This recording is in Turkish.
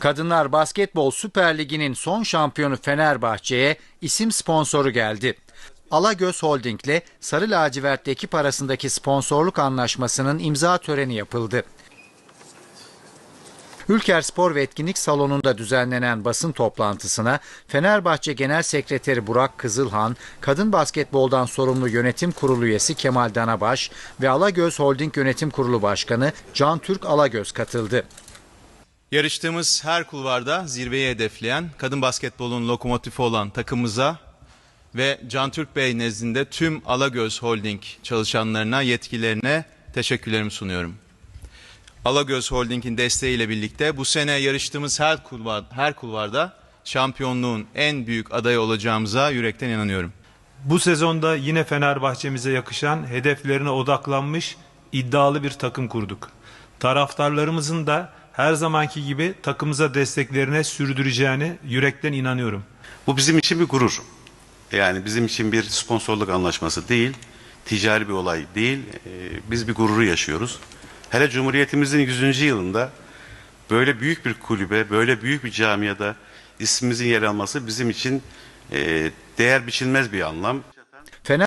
Kadınlar Basketbol Süper Ligi'nin son şampiyonu Fenerbahçe'ye isim sponsoru geldi. Alagöz Holding ile Sarı Lacivertli ekip arasındaki sponsorluk anlaşmasının imza töreni yapıldı. Ülker Spor ve Etkinlik Salonu'nda düzenlenen basın toplantısına Fenerbahçe Genel Sekreteri Burak Kızılhan, kadın basketboldan sorumlu yönetim kurulu üyesi Kemal Danabaş ve Alagöz Holding Yönetim Kurulu Başkanı Can Türk Alagöz katıldı. Yarıştığımız her kulvarda zirveyi hedefleyen kadın basketbolun lokomotifi olan takımımıza ve Can Türk Bey nezdinde tüm Alagöz Holding çalışanlarına, yetkilerine teşekkürlerimi sunuyorum. Alagöz Holding'in desteğiyle birlikte bu sene yarıştığımız her kulvar, her kulvarda şampiyonluğun en büyük adayı olacağımıza yürekten inanıyorum. Bu sezonda yine Fenerbahçemize yakışan hedeflerine odaklanmış iddialı bir takım kurduk. Taraftarlarımızın da her zamanki gibi takımıza desteklerine sürdüreceğini yürekten inanıyorum. Bu bizim için bir gurur. Yani bizim için bir sponsorluk anlaşması değil, ticari bir olay değil. Ee, Biz bir gururu yaşıyoruz. Hele Cumhuriyetimizin 100. yılında böyle büyük bir kulübe, böyle büyük bir camiada ismimizin yer alması bizim için e, değer biçilmez bir anlam.